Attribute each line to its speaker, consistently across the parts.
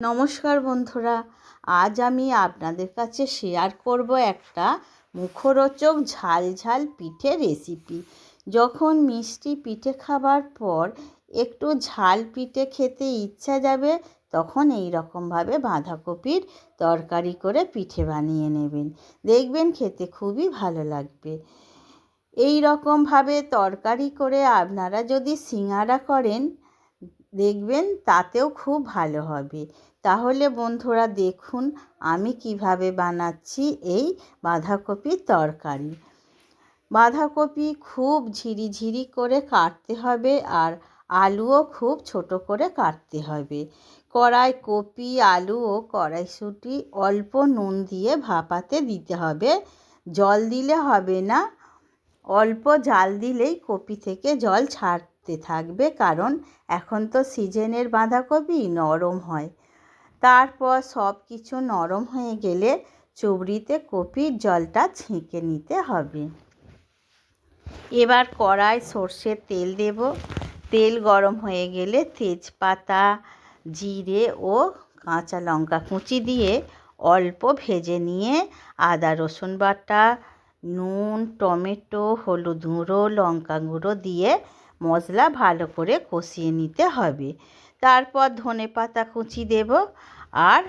Speaker 1: নমস্কার বন্ধুরা, আজ আমি আপনাদের কাছে শেয়ার করব একটা মুখরোচক ঝাল ঝাল পিঠে রেসিপি যখন মিষ্টি পিঠে খাবার পর একটু ঝাল পিঠে খেতে ইচ্ছা যাবে, তখন এই রকমভাবে বাঁধাকপির তরকারি করে পিঠে বানিয়ে নেবেন। দেখবেন খেতে খুবই ভালো লাগবে। এই রকমভাবে তরকারি করে আপনারা যদি সিঙাড়া করেন দেখবেন তাতেও খুব ভালো হবে। তাহলে বন্ধুরা দেখুন আমি কীভাবে বানাচ্ছি এই বাঁধাকপির তরকারি। বাঁধাকপি খুব ঝিরিঝিরি করে কাটতে হবে আর আলুও খুব ছোট করে কাটতে হবে। কড়াই কপি, আলু ও কড়াইশুঁটি অল্প নুন দিয়ে ভাপাতে দিতে হবে। জল দিলে হবে না। অল্প জাল দিলেই কপি থেকে জল ছাড়তে থাকবে কারণ এখন তো সিজনের বাঁধাকপি নরম হয়। তারপর সব কিছু নরম হয়ে গেলে চুবড়িতে কপির জলটা ছেঁকে নিতে হবে। এবার কড়াই সর্ষের তেল দেব। তেল গরম হয়ে গেলে তেজপাতা, জিরে ও কাঁচা লঙ্কা কুচি দিয়ে অল্প ভেজে নিয়ে আদা রসুন বাটা, নুন, টমেটো, হলুদ গুঁড়ো, লঙ্কা গুঁড়ো দিয়ে মশলা ভালো করে কষিয়ে নিতে হবে। তারপর ধনে পাতা কুচি দেব আর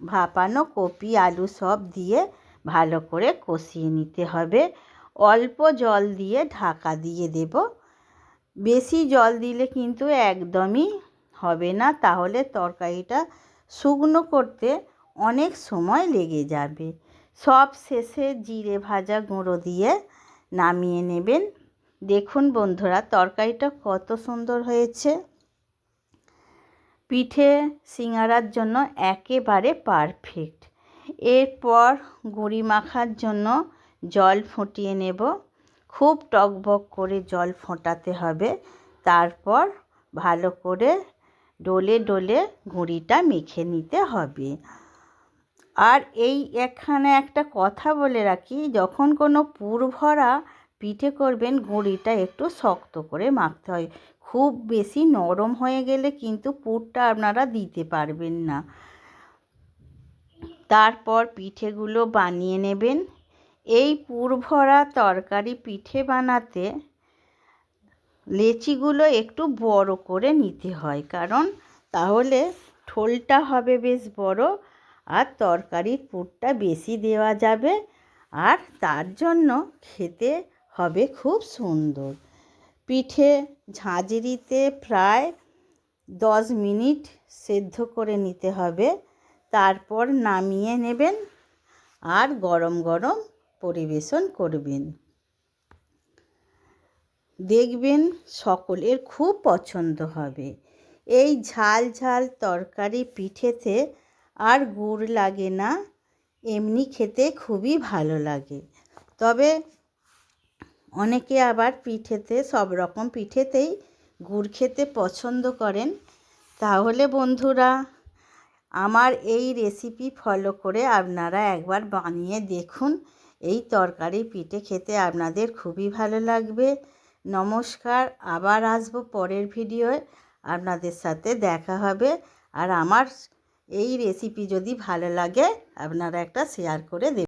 Speaker 1: ভাপানো কপি, আলু সব দিয়ে ভালো করে কষিয়ে নিতে হবে। অল্প জল দিয়ে ঢাকা দিয়ে দেব। বেশি জল দিলে কিন্তু একদমই হবে না, তাহলে তরকারিটা শুকনো করতে অনেক সময় লেগে যাবে। সব শেষে জিরে ভাজা গুঁড়ো দিয়ে নামিয়ে নেবেন। দেখুন বন্ধুরা, তরকারিটা কত সুন্দর হয়েছে। পিঠে সিঙাড়ার জন্য একেবারে পারফেক্ট। এরপর গুঁড়ি মাখার জন্য জল ফুটিয়ে নেব। খুব টকবক করে জল ফোটাতে হবে। তারপর ভালো করে ডলে ডলে গুঁড়িটা মেখে নিতে হবে। আর এই এখানে একটা কথা বলে রাখি, যখন কোনো পুর ভরা পিঠে করবেন গুঁড়িটা একটু শক্ত করে মাখতে হয়। খুব বেশি নরম হয়ে গেলে কিন্তু পুরটা আপনারা দিতে পারবেন না। তারপর পিঠেগুলো বানিয়ে নেবেন। এই পুর ভরা তরকারি পিঠে বানাতে লেচিগুলো একটু বড় করে নিতে হয়, কারণ তাহলে ঠোলটা হবে বেশ বড় আর তরকারির পুরটা বেশি দেওয়া যাবে। আর তার জন্য খেতে হবে খুব সুন্দর। পিঠে ঝাঁঝরিতে প্রায় দশ মিনিট সেদ্ধ করে নিতে হবে। তারপর নামিয়ে নেবেন আর গরম গরম পরিবেশন করবেন। দেখবেন সকলের খুব পছন্দ হবে। এই ঝাল ঝাল তরকারি পিঠেতে আর গুড় লাগে না, এমনি খেতে খুবই ভালো লাগে। তবে অনেকে আবার পিঠেতে, সব রকম পিঠেতেই গুড় খেতে পছন্দ করেন। তাহলে বন্ধুরা, আমার এই রেসিপি ফলো করে আপনারা একবার বানিয়ে দেখুন। এই তরকারি পিঠে খেতে আপনাদের খুবই ভালো লাগবে। নমস্কার, আবার আসব পরের ভিডিওয় আপনাদের সাথে দেখা হবে। আর আমার এই রেসিপি যদি ভালো লাগে, আপনারা একটা শেয়ার করে দেবেন।